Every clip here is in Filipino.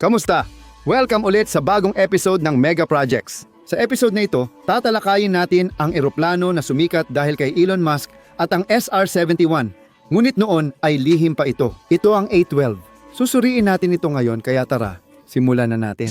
Kamusta? Welcome ulit sa bagong episode ng Mega Projects. Sa episode na ito, tatalakayin natin ang eroplano na sumikat dahil kay Elon Musk at ang SR-71. Ngunit noon ay lihim pa ito. Ito ang A-12. Susuriin natin ito ngayon kaya tara, simulan na natin.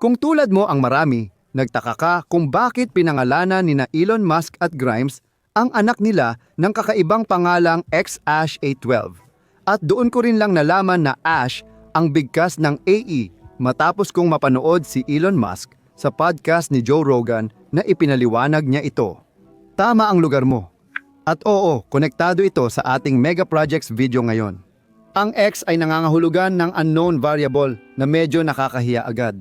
Kung tulad mo ang marami, nagtaka ka kung bakit pinangalanan ni Elon Musk at Grimes ang anak nila ng kakaibang pangalang X-Ash A12. At doon ko rin lang nalaman na Ash ang bigkas ng AE matapos kong mapanood si Elon Musk sa podcast ni Joe Rogan na ipinaliwanag niya ito. Tama ang lugar mo. At oo, konektado ito sa ating Mega Projects video ngayon. Ang X ay nangangahulugan ng unknown variable na medyo nakakahiya agad.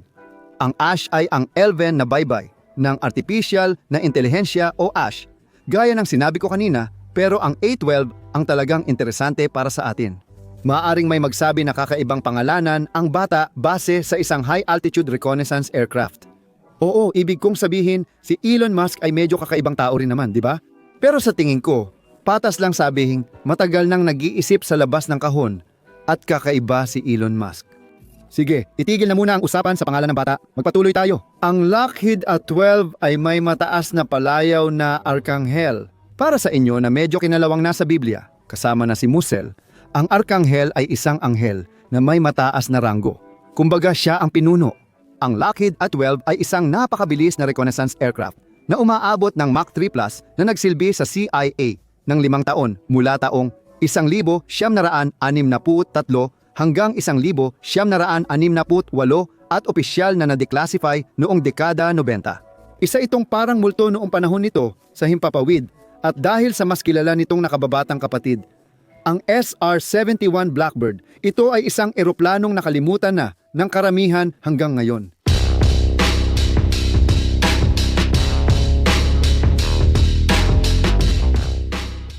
Ang ash ay ang elven na baybay ng artificial na intelihensya o ash. Gaya ng sinabi ko kanina, pero ang A12 ang talagang interesante para sa atin. Maaring may magsabi na kakaibang pangalanan ang bata base sa isang high-altitude reconnaissance aircraft. Oo, ibig kong sabihin, si Elon Musk ay medyo kakaibang tao rin naman, di ba? Pero sa tingin ko, patas lang sabihin, matagal nang nag-iisip sa labas ng kahon at kakaiba si Elon Musk. Sige, itigil na muna ang usapan sa pangalan ng bata. Magpatuloy tayo. Ang Lockheed A-12 ay may mataas na palayaw na arkanghel. Para sa inyo na medyo kinalawang nasa Biblia, kasama na si Musel, ang arkanghel ay isang anghel na may mataas na ranggo. Kumbaga siya ang pinuno. Ang Lockheed A-12 ay isang napakabilis na reconnaissance aircraft na umaabot ng Mach 3 Plus na nagsilbi sa CIA ng limang taon mula taong 1,963 hanggang 1,968 at opisyal na na-declassify noong dekada 90. Isa itong parang multo noong panahon nito sa Himpapawid at dahil sa mas kilala nitong nakababatang kapatid, ang SR-71 Blackbird, ito ay isang eroplanong nakalimutan na ng karamihan hanggang ngayon.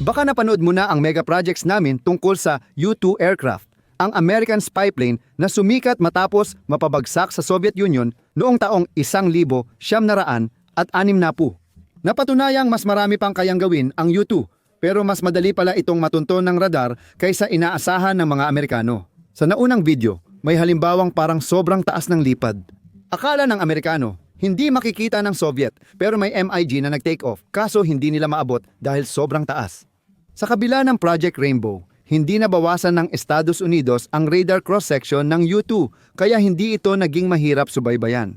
Baka napanood mo na ang mega projects namin tungkol sa U-2 aircraft, ang American spy plane na sumikat matapos mapabagsak sa Soviet Union noong taong 1,900 at 60. Napatunayang mas marami pang kayang gawin ang U-2 pero mas madali pala itong matunton ng radar kaysa inaasahan ng mga Amerikano. Sa naunang video, may halimbawang parang sobrang taas ng lipad. Akala ng Amerikano, hindi makikita ng Soviet pero may MiG na nag-take off kaso hindi nila maabot dahil sobrang taas. Sa kabila ng Project Rainbow, hindi nabawasan ng Estados Unidos ang radar cross-section ng U-2 kaya hindi ito naging mahirap subaybayan.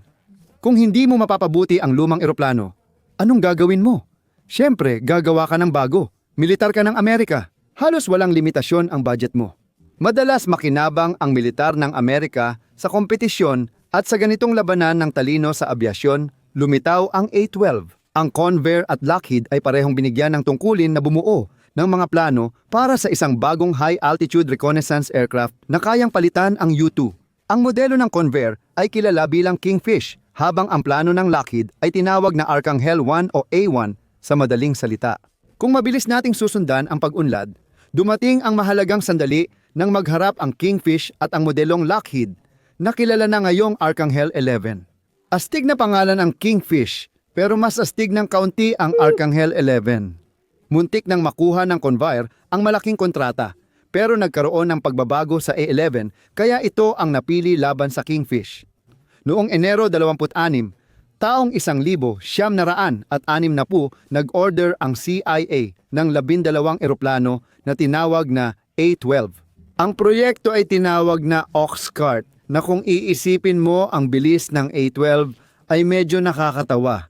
Kung hindi mo mapapabuti ang lumang eroplano, anong gagawin mo? Siyempre, gagawa ka ng bago. Militar ka ng Amerika. Halos walang limitasyon ang budget mo. Madalas makinabang ang militar ng Amerika sa kompetisyon at sa ganitong labanan ng talino sa abyasyon, lumitaw ang A-12. Ang Convair at Lockheed ay parehong binigyan ng tungkulin na bumuo ng mga plano para sa isang bagong high-altitude reconnaissance aircraft na kayang palitan ang U-2. Ang modelo ng Convair ay kilala bilang Kingfish, habang ang plano ng Lockheed ay tinawag na Arcangel 1 o A-1 sa madaling salita. Kung mabilis nating susundan ang pag-unlad, dumating ang mahalagang sandali nang magharap ang Kingfish at ang modelong Lockheed na kilala na ngayong Arcangel 11. Astig na pangalan ang Kingfish pero mas astig ng kaunti ang Arcangel 11. Muntik nang makuha ng Convair ang malaking kontrata pero nagkaroon ng pagbabago sa A11 kaya ito ang napili laban sa Kingfish. Noong Enero 26, taong 1,000 siyam na raan at anim na po nag-order ang CIA ng labindalawang eroplano na tinawag na A-12. Ang proyekto ay tinawag na Oxcart na kung iisipin mo ang bilis ng A-12 ay medyo nakakatawa.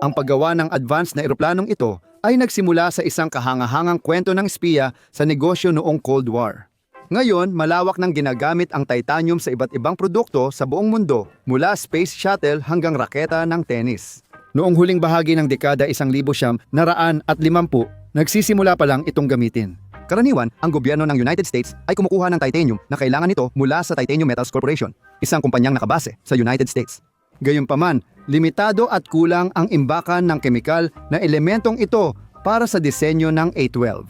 Ang paggawa ng advanced na eroplanong ito ay nagsimula sa isang kahangahangang kwento ng espiya sa negosyo noong Cold War. Ngayon, malawak nang ginagamit ang titanium sa iba't ibang produkto sa buong mundo, mula space shuttle hanggang raketa ng tennis. Noong huling bahagi ng dekada 1,000 naraan at 50, nagsisimula pa lang itong gamitin. Karaniwan, ang gobyerno ng United States ay kumukuha ng titanium na kailangan nito mula sa Titanium Metals Corporation, isang kumpanyang nakabase sa United States. Gayunpaman, limitado at kulang ang imbakan ng kemikal na elementong ito para sa disenyo ng A12.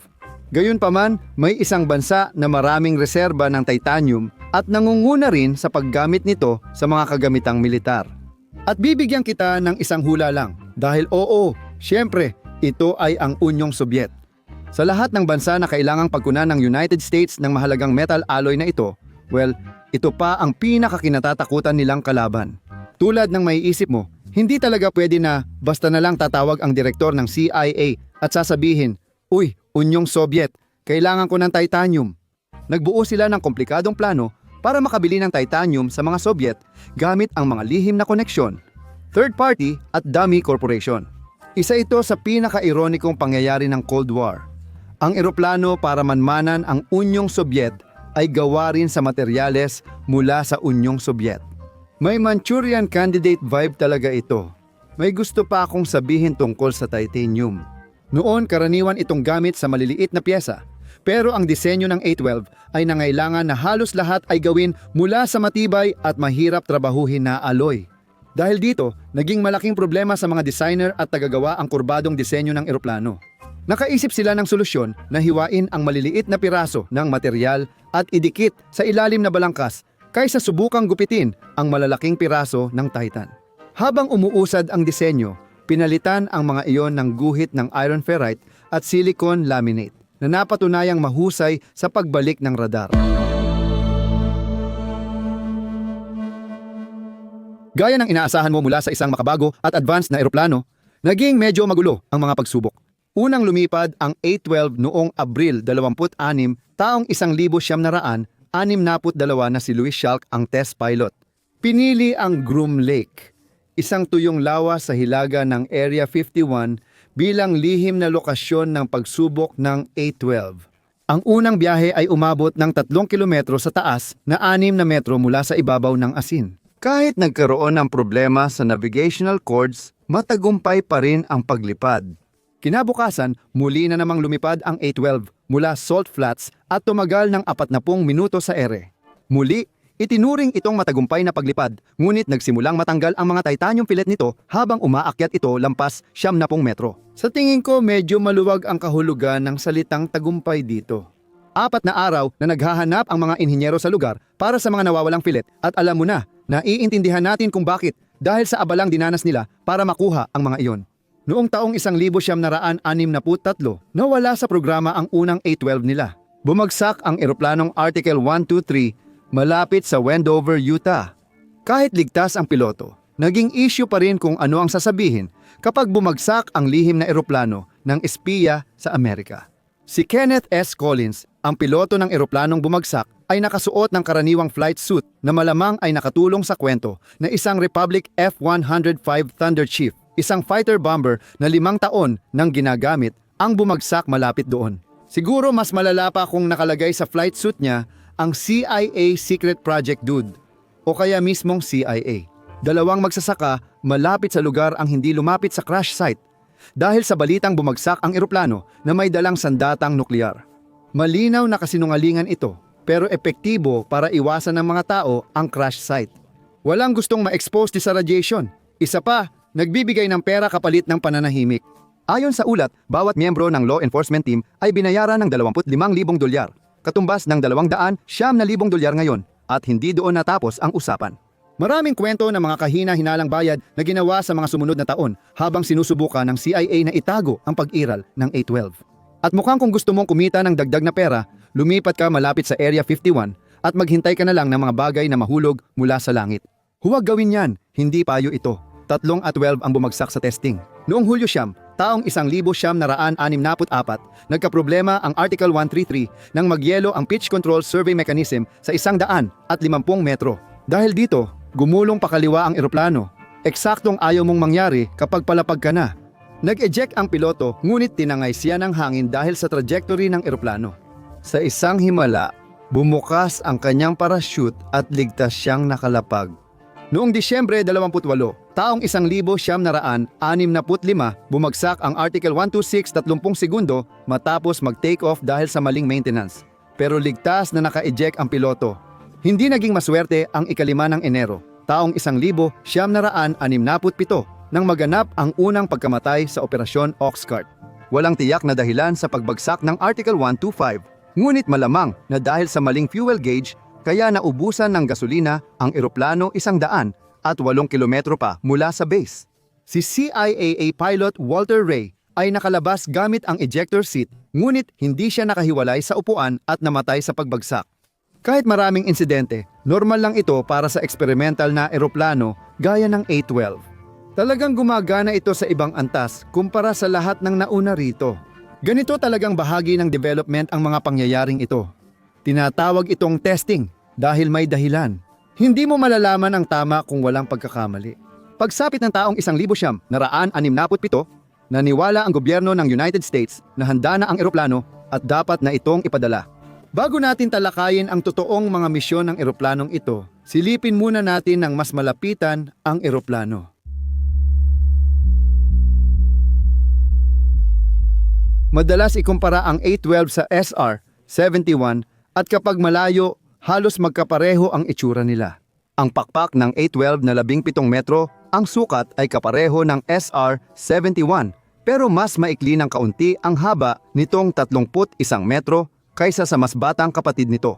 Gayunpaman, may isang bansa na maraming reserba ng titanium at nangunguna rin sa paggamit nito sa mga kagamitang militar. At bibigyan kita ng isang hula lang dahil oo, syempre, ito ay ang Unyong Sobyet. Sa lahat ng bansa na kailangang pagkunan ng United States ng mahalagang metal alloy na ito, well, ito pa ang pinakakinatatakutan nilang kalaban. Tulad ng maiisip mo, hindi talaga pwede na basta na lang tatawag ang direktor ng CIA at sasabihin, Uy, Unyong Soviet, kailangan ko ng titanium. Nagbuo sila ng komplikadong plano para makabili ng titanium sa mga Soviet gamit ang mga lihim na koneksyon, third party at dummy corporation. Isa ito sa pinaka-ironikong pangyayari ng Cold War. Ang eroplano para manmanan ang Unyong Soviet ay gawa rin sa materyales mula sa Unyong Soviet. May Manchurian candidate vibe talaga ito. May gusto pa akong sabihin tungkol sa titanium. Noon karaniwan itong gamit sa maliliit na pyesa. Pero ang disenyo ng 812 ay nangailangan na halos lahat ay gawin mula sa matibay at mahirap trabahuhin na alloy. Dahil dito, naging malaking problema sa mga designer at tagagawa ang kurbadong disenyo ng eroplano. Nakaisip sila ng solusyon na hiwain ang maliliit na piraso ng material at idikit sa ilalim na balangkas kaysa subukang gupitin ang malalaking piraso ng Titan. Habang umuusad ang disenyo, pinalitan ang mga iyon ng guhit ng iron ferrite at silicon laminate na napatunayang mahusay sa pagbalik ng radar. Gaya ng inaasahan mo mula sa isang makabago at advanced na eroplano, naging medyo magulo ang mga pagsubok. Unang lumipad ang 812 noong Abril 26, taong 1,962 na si Louis Schalk ang test pilot. Pinili ang Groom Lake, isang tuyong lawa sa hilaga ng Area 51 bilang lihim na lokasyon ng pagsubok ng 812. Ang unang biyahe ay umabot ng 3 kilometro sa taas na 6 na metro mula sa ibabaw ng asin. Kahit nagkaroon ng problema sa navigational cords, matagumpay pa rin ang paglipad. Kinabukasan, muli na namang lumipad ang 812 mula Salt Flats at tumagal ng 40 minuto sa ere. Muli, itinuring itong matagumpay na paglipad, ngunit nagsimulang matanggal ang mga titanium fillet nito habang umaakyat ito lampas 70 metro. Sa tingin ko medyo maluwag ang kahulugan ng salitang tagumpay dito. Apat na araw na naghahanap ang mga inhinyero sa lugar para sa mga nawawalang filet at alam mo na, naiintindihan natin kung bakit dahil sa abalang dinanas nila para makuha ang mga iyon. Noong taong 1963, nawala sa programa ang unang A-12 nila. Bumagsak ang eroplanong Article 123 malapit sa Wendover, Utah. Kahit ligtas ang piloto, naging issue pa rin kung ano ang sasabihin kapag bumagsak ang lihim na eroplano ng espiya sa Amerika. Si Kenneth S. Collins, ang piloto ng eroplanong bumagsak, ay nakasuot ng karaniwang flight suit na malamang ay nakatulong sa kwento na isang Republic F-105 Thunder Chief, isang fighter bomber na limang taon nang ginagamit ang bumagsak malapit doon. Siguro mas malala pa kung nakalagay sa flight suit niya ang CIA Secret Project Dude o kaya mismong CIA. Dalawang magsasaka malapit sa lugar ang hindi lumapit sa crash site dahil sa balitang bumagsak ang eroplano na may dalang sandatang nuklear. Malinaw na kasinungalingan ito pero epektibo para iwasan ng mga tao ang crash site. Walang gustong ma-expose sa radiation. Isa pa, nagbibigay ng pera kapalit ng pananahimik. Ayon sa ulat, bawat miyembro ng law enforcement team ay binayaran ng 25,000 dolyar, katumbas ng 200,000 dolyar ngayon at hindi doon natapos ang usapan. Maraming kwento ng mga kahina-hinalang bayad na ginawa sa mga sumunod na taon habang sinusubukan ng CIA na itago ang pag-iral ng A-12. At mukhang kung gusto mong kumita ng dagdag na pera, lumipat ka malapit sa Area 51 at maghintay ka na lang ng mga bagay na mahulog mula sa langit. Huwag gawin yan, hindi payo ito. Tatlong at 12 ang bumagsak sa testing. Noong Hulyo siyam, taong 1,964, nagkaproblema ang Article 133 nang magyelo ang pitch control survey mechanism sa isang daan at 50 metro. Dahil dito, gumulong pakaliwa ang eroplano. Eksaktong ayaw mong mangyari kapag palapag ka na. Nag-eject ang piloto ngunit tinangay siya ng hangin dahil sa trajectory ng eroplano. Sa isang himala, bumukas ang kanyang parachute at ligtas siyang nakalapag. Noong Disyembre 28, taong 1,965, bumagsak ang Article 126 30 segundo matapos mag-take off dahil sa maling maintenance. Pero ligtas na naka-eject ang piloto. Hindi naging maswerte ang ikalima ng Enero, taong 1,967 nang maganap ang unang pagkamatay sa Operasyon Oxcart. walang tiyak na dahilan sa pagbagsak ng Article 125. Ngunit malamang na dahil sa maling fuel gauge, kaya naubusan ng gasolina ang eroplano isang daan at walong kilometro pa mula sa base. Si CIAA pilot Walter Ray ay nakalabas gamit ang ejector seat ngunit hindi siya nakahiwalay sa upuan at namatay sa pagbagsak. Kahit maraming insidente, normal lang ito para sa experimental na eroplano gaya ng A-12. Talagang gumagana ito sa ibang antas kumpara sa lahat ng nauna rito. Ganito talagang bahagi ng development ang mga pangyayaring ito. Tinatawag itong testing dahil may dahilan. Hindi mo malalaman ang tama kung walang pagkakamali. Pagsapit ng taong isang libo siyam, naraan anim naput pito, naniwala ang gobyerno ng United States na handa na ang eroplano at dapat na itong ipadala. Bago natin talakayin ang totoong mga misyon ng eroplanong ito, silipin muna natin ng mas malapitan ang eroplano. Madalas ikumpara ang A-12 sa SR-71 at kapag malayo, halos magkapareho ang itsura nila. Ang pakpak ng A-12 na 17 metro, ang sukat ay kapareho ng SR-71 pero mas maikli ng kaunti ang haba nitong 31 metro kaysa sa mas batang kapatid nito.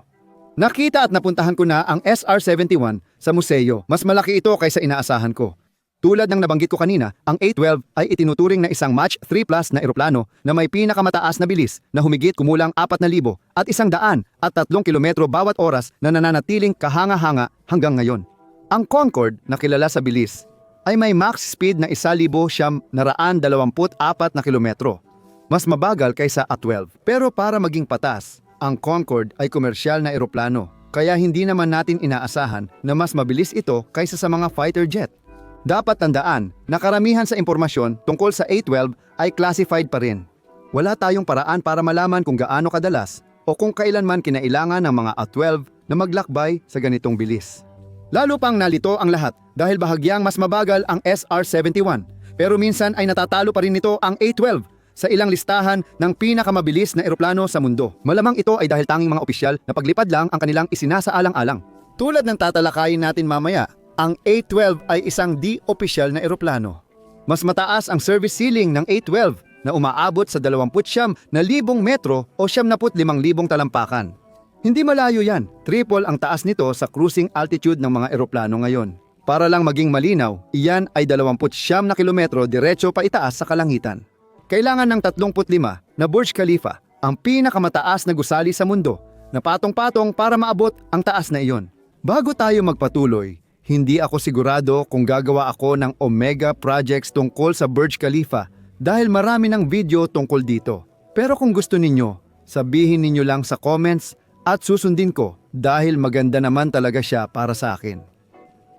Nakita at napuntahan ko na ang SR-71 sa museo. Mas malaki ito kaysa inaasahan ko. Tulad ng nabanggit ko kanina, ang A-12 ay itinuturing na isang Mach 3 Plus na eroplano na may pinakamataas na bilis na humigit kumulang 4,000 at isang daan at 3 kilometro bawat oras na nananatiling kahanga-hanga hanggang ngayon. Ang Concorde na kilala sa bilis ay may max speed na 1,000 siyam naraan 24 na kilometro. Mas mabagal kaysa A-12. Pero para maging patas, ang Concorde ay komersyal na eroplano. Kaya hindi naman natin inaasahan na mas mabilis ito kaysa sa mga fighter jet. Dapat tandaan na karamihan sa impormasyon tungkol sa A-12 ay classified pa rin. Wala tayong paraan para malaman kung gaano kadalas o kung kailanman kinailangan ng mga A-12 na maglakbay sa ganitong bilis. Lalo pang nalito ang lahat dahil bahagyang mas mabagal ang SR-71 pero minsan ay natatalo pa rin nito ang A-12 sa ilang listahan ng pinakamabilis na eroplano sa mundo. Malamang ito ay dahil tanging mga opisyal na paglipad lang ang kanilang isinasaalang-alang. Tulad ng tatalakayin natin mamaya, ang A-12 ay isang di-opisyal na eroplano. Mas mataas ang service ceiling ng A-12 na umaabot sa 29 na libong metro o 75,000 talampakan. Hindi malayo yan, triple ang taas nito sa cruising altitude ng mga eroplano ngayon. Para lang maging malinaw, iyan ay 29 na kilometro diretso pa itaas sa kalangitan. Kailangan ng 35 na Burj Khalifa, ang pinakamataas na gusali sa mundo, na patong-patong para maabot ang taas na iyon. Bago tayo magpatuloy, hindi ako sigurado kung gagawa ako ng Omega projects tungkol sa Burj Khalifa dahil marami ng video tungkol dito. Pero kung gusto ninyo, sabihin ninyo lang sa comments at susundin ko dahil maganda naman talaga siya para sa akin.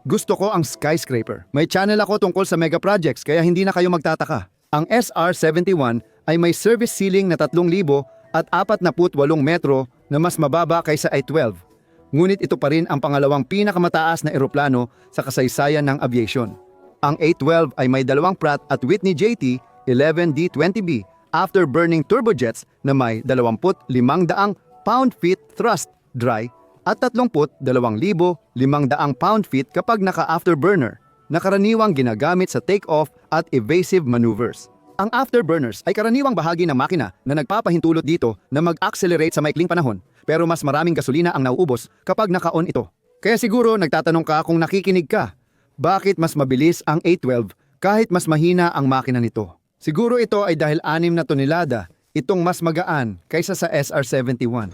Gusto ko ang skyscraper. May channel ako tungkol sa mega projects kaya hindi na kayo magtataka. Ang SR-71 ay may service ceiling na 3,000 at 48 metro na mas mababa kaysa I-12. Ngunit ito pa rin ang pangalawang pinakamataas na eroplano sa kasaysayan ng aviation. Ang A-12 ay may dalawang Pratt at Whitney JT 11D20B after burning turbojets na may 25,000 pound-feet thrust dry at 32,500 pound-feet kapag naka-afterburner na karaniwang ginagamit sa take-off at evasive maneuvers. Ang afterburners ay karaniwang bahagi ng makina na nagpapahintulot dito na mag-accelerate sa maikling panahon pero mas maraming gasolina ang nauubos kapag naka-on ito. Kaya siguro nagtatanong ka kung nakikinig ka, bakit mas mabilis ang A12 kahit mas mahina ang makina nito? Siguro ito ay dahil anim na tonelada, itong mas magaan kaysa sa SR-71.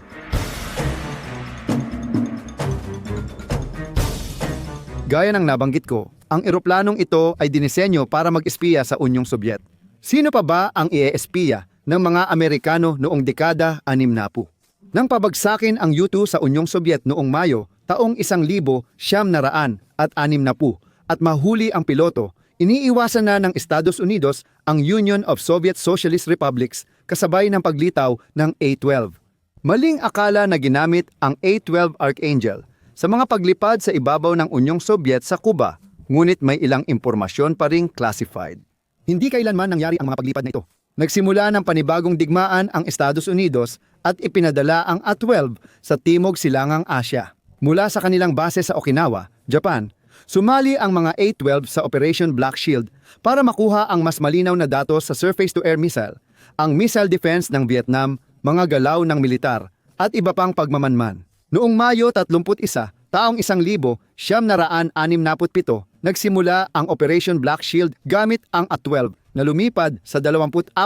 Gaya ng nabanggit ko, ang eroplanong ito ay dinisenyo para mag-espiya sa Unyong Sobyet. Sino pa ba ang i-espiya ng mga Amerikano noong dekada 60? Nang pabagsakin ang U-2 sa Unyong Sobyet noong Mayo, taong 1,000 siyam na raan at anim na pu, at mahuli ang piloto, iniiwasan na ng Estados Unidos ang Union of Soviet Socialist Republics kasabay ng paglitaw ng A-12. Maling akala na ginamit ang A-12 Archangel sa mga paglipad sa ibabaw ng Unyong Sobyet sa Cuba, ngunit may ilang impormasyon pa ring classified. Hindi kailanman nangyari ang mga paglipad na ito. Nagsimula ng panibagong digmaan ang Estados Unidos at ipinadala ang A-12 sa Timog Silangang Asya. Mula sa kanilang base sa Okinawa, Japan, sumali ang mga A-12 sa Operation Black Shield para makuha ang mas malinaw na datos sa surface-to-air missile ang missile defense ng Vietnam, mga galaw ng militar, at iba pang pagmamanman. Noong Mayo 31, taong 1,000, siyam naraan anim naput pito, nagsimula ang Operation Black Shield gamit ang A-12 na lumipad sa 24,000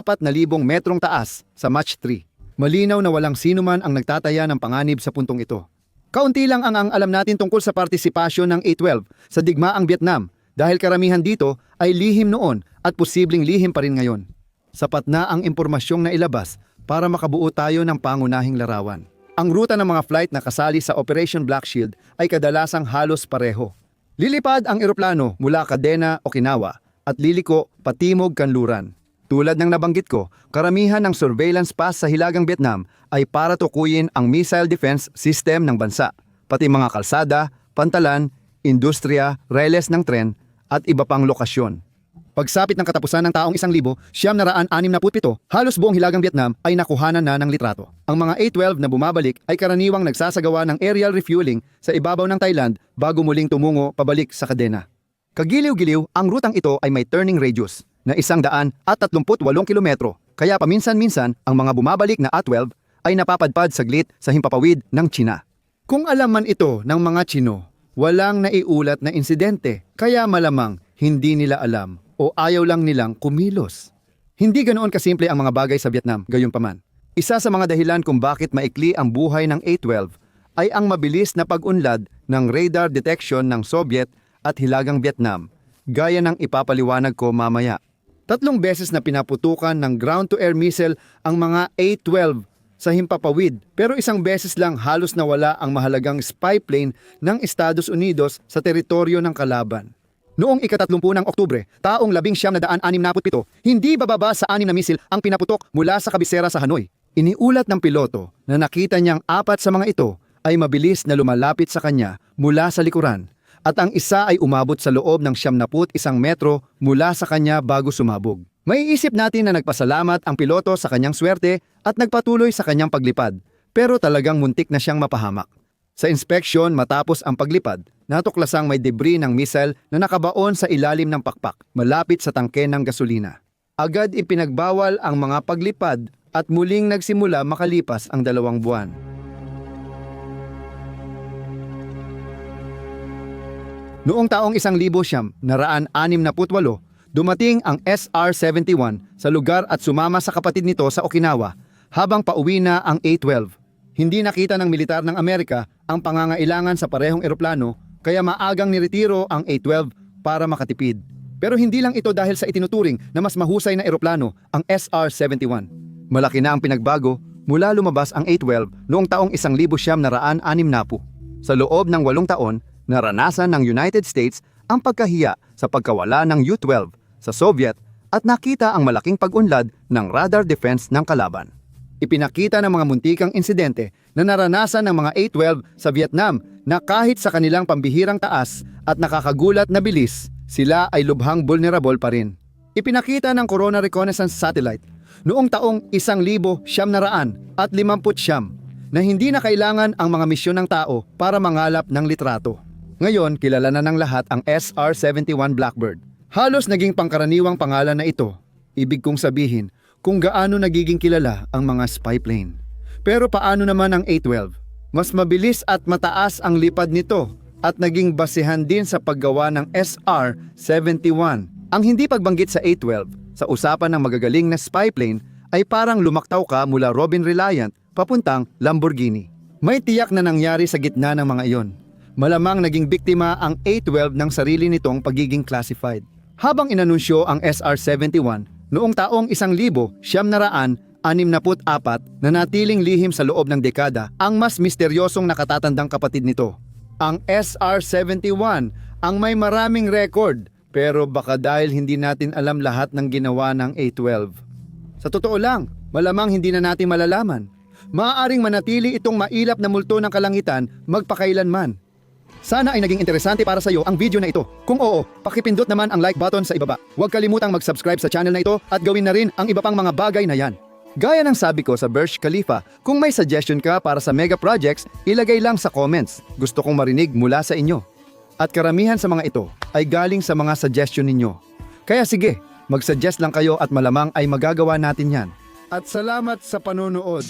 metrong taas sa Match 3. Malinaw na walang sino man ang nagtataya ng panganib sa puntong ito. Kaunti lang ang ang alam natin tungkol sa partisipasyon ng A-12 sa digmaang Vietnam dahil karamihan dito ay lihim noon at posibleng lihim pa rin ngayon. Sapat na ang impormasyong nailabas para makabuo tayo ng pangunahing larawan. Ang ruta ng mga flight na kasali sa Operation Black Shield ay kadalasang halos pareho. Lilipad ang eroplano mula Kadena, Okinawa at liliko patimog kanluran. Tulad ng nabanggit ko, karamihan ng surveillance pass sa Hilagang Vietnam ay para tukuyin ang missile defense system ng bansa, pati mga kalsada, pantalan, industriya, reles ng tren, at iba pang lokasyon. Pagsapit ng katapusan ng taong isang libo, siyam na raan anim na putpito, halos buong Hilagang Vietnam ay nakuhanan na ng litrato. Ang mga A-12 na bumabalik ay karaniwang nagsasagawa ng aerial refueling sa ibabaw ng Thailand bago muling tumungo pabalik sa kadena. Kagiliw-giliw, ang rutang ito ay may turning radius na isang daan at 38 kilometro, kaya paminsan-minsan ang mga bumabalik na A-12 ay napapadpad saglit sa himpapawid ng China. Kung alam man ito ng mga Chino, walang naiulat na insidente, kaya malamang hindi nila alam o ayaw lang nilang kumilos. Hindi ganoon kasimple ang mga bagay sa Vietnam, gayunpaman. Isa sa mga dahilan kung bakit maikli ang buhay ng A-12 ay ang mabilis na pag-unlad ng radar detection ng Soviet at Hilagang Vietnam, gaya ng ipapaliwanag ko mamaya. Tatlong beses na pinaputukan ng ground-to-air missile ang mga A-12 sa himpapawid pero isang beses lang halos nawala ang mahalagang spy plane ng Estados Unidos sa teritoryo ng kalaban. Noong ikatatlumpung ng Oktubre, taong labing siyam na daan anim na pito, hindi bababa sa anim na misil ang pinaputok mula sa kabisera sa Hanoi. Iniulat ng piloto na nakita niyang apat sa mga ito ay mabilis na lumalapit sa kanya mula sa likuran at ang isa ay umabot sa loob ng siyamnaput isang metro mula sa kanya bago sumabog. May isip natin na nagpasalamat ang piloto sa kanyang swerte at nagpatuloy sa kanyang paglipad, pero talagang muntik na siyang mapahamak. Sa inspeksyon matapos ang paglipad, natuklasang may debris ng missile na nakabaon sa ilalim ng pakpak, malapit sa tangke ng gasolina. Agad ipinagbawal ang mga paglipad at muling nagsimula makalipas ang dalawang buwan. Noong taong isang libo siyam, naraan anim na putwalo, dumating ang SR-71 sa lugar at sumama sa kapatid nito sa Okinawa habang pauwi na ang A-12. Hindi nakita ng militar ng Amerika ang pangangailangan sa parehong eroplano kaya maagang niretiro ang A-12 para makatipid. Pero hindi lang ito dahil sa itinuturing na mas mahusay na eroplano ang SR-71. Malaki na ang pinagbago mula lumabas ang A-12 noong taong isang libo siyam naraan anim na po. Sa loob ng walong taon, naranasan ng United States ang pagkahiya sa pagkawala ng U-12 sa Soviet at nakita ang malaking pag-unlad ng radar defense ng kalaban. Ipinakita ng mga muntikang insidente na naranasan ng mga A-12 sa Vietnam na kahit sa kanilang pambihirang taas at nakakagulat na bilis, sila ay lubhang vulnerable pa rin. Ipinakita ng Corona Reconnaissance Satellite noong taong isang libo siyam naraan at limamput siyam na hindi na kailangan ang mga misyon ng tao para mangalap ng litrato. Ngayon, kilala na ng lahat ang SR-71 Blackbird. Halos naging pangkaraniwang pangalan na ito. Ibig kong sabihin kung gaano nagiging kilala ang mga spy plane. Pero paano naman ang A-12? Mas mabilis at mataas ang lipad nito at naging basehan din sa paggawa ng SR-71. Ang hindi pagbanggit sa A-12 sa usapan ng magagaling na spy plane ay parang lumaktaw ka mula Robin Reliant papuntang Lamborghini. May tiyak na nangyari sa gitna ng mga iyon. Malamang naging biktima ang A-12 ng sarili nitong pagiging classified. Habang inanunsyo ang SR-71, noong taong isang libo, siyam naraan, anim na put apat na natiling lihim sa loob ng dekada ang mas misteryosong nakatatandang kapatid nito. Ang SR-71 ang may maraming record pero baka dahil hindi natin alam lahat ng ginawa ng A-12. Sa totoo lang, malamang hindi na natin malalaman. Maaaring manatili itong mailap na multo ng kalangitan magpakailanman. Sana ay naging interesante para sa iyo ang video na ito. Kung oo, pakipindot naman ang like button sa ibaba. Huwag kalimutang mag-subscribe sa channel na ito at gawin na rin ang iba pang mga bagay na yan. Gaya ng sabi ko sa Burj Khalifa, kung may suggestion ka para sa mega projects, ilagay lang sa comments. Gusto kong marinig mula sa inyo. At karamihan sa mga ito ay galing sa mga suggestion ninyo. Kaya sige, mag-suggest lang kayo at malamang ay magagawa natin yan. at salamat sa panonood.